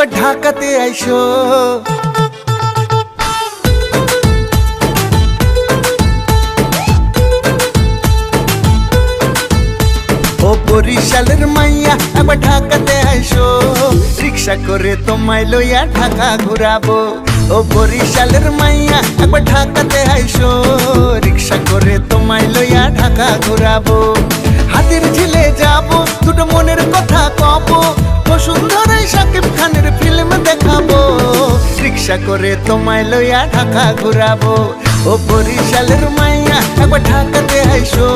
একবার ঢাকাতে আইসো। ও বরিশালের মাইয়া, একবার ঢাকাতে আইসো। রিক্সা করে তোমায় লইয়া ঢাকা ঘুরাবো। ও বরিশালের মাইয়া, একবার ঢাকাতে আইসো। রিক্সা করে তোমায় লইয়া ঢাকা ঘুরাবো। দেখাবো। রিক্সা করে তোমায় লইয়া ঢাকা ঘুরাবো। ও বরিশালের মাইয়া একবার ঢাকাতে আইসো।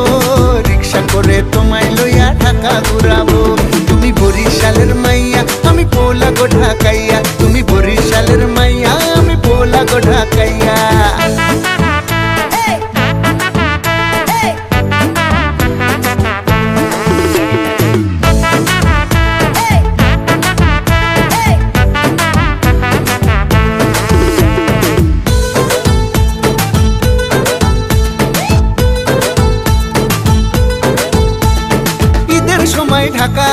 সময় ঢাকা,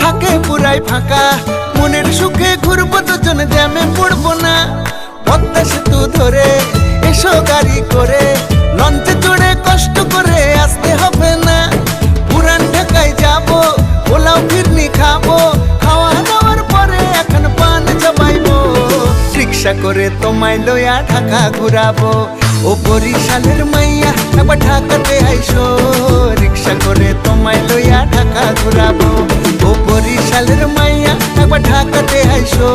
থাকে পুরাই ফাঁকা। মনের সুখে ঘুরবো দুজন, জ্যামে পড়ব না। পদ্মা সেতু ধরে এসো গাড়ি করে। লঞ্চে চড়ে কষ্ট করে আসতে হবে না। পুরান ঢাকায় যাব, পোলাও ফিরনি খাব। খাওয়া দাওয়ার পরে এখন পান জমাইবো। রিক্সা করে তোমায় লইয়া ঢাকা ঘুরাবো। ও বরিশালের মাইয়া ঢাকাতে আইসো। রিক্সা করে তোমায় লইয়া ঢাকা ঘুরাবো। ও বরিশালের মাইয়া একবার ঢাকাতে আইসো।